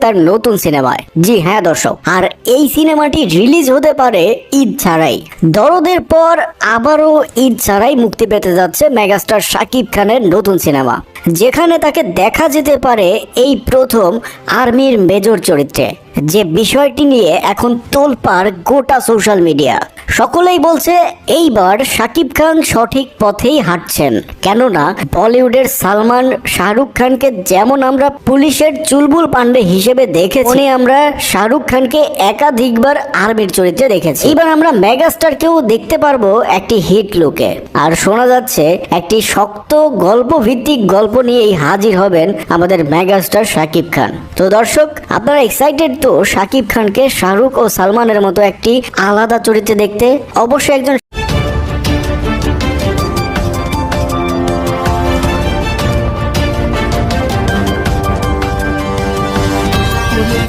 তার নতুন সিনেমায়। জি হ্যাঁ দর্শক। আর এই সিনেমাটি রিলিজ হতে পারে ঈদ ছাড়াই। দরদের পর আবারও ঈদ ছাড়াই মুক্তি পেতে যাচ্ছে মেগাস্টার শাকিব খানের নতুন সিনেমা। যেখানে তাকে দেখা যেতে পারে এই প্রথম আর্মির মেজর চরিত্রে। যে বিষয়টি নিয়ে এখন তোলপাড় গোটা সোশ্যাল মিডিয়া। সকলেই বলছে, এইবার শাকিব খান সঠিক পথেই হাঁটছেন। কেননা, বলিউডের সালমান শাহরুখ খানকে যেমন আমরা পুলিশের চুলবুল পান্ডে হিসেবে দেখেছি আমরা শাহরুখ খানকে একাধিকবার আর্মির চরিত্রে দেখেছি। এবার আমরা মেগাস্টারকেও দেখতে পারব একটি হিট লুকে। আর শোনা যাচ্ছে, একটি শক্ত গল্প ভিত্তিক গল্প নিয়েই হাজির হবেন আমাদের মেগাস্টার শাকিব খান। তো দর্শক, আপনারা এক্সাইটেড তো শাকিব খানকে শাহরুখ ও সালমানের মতো একটি আলাদা চরিত্রে দেখতে অবশ্যই একজন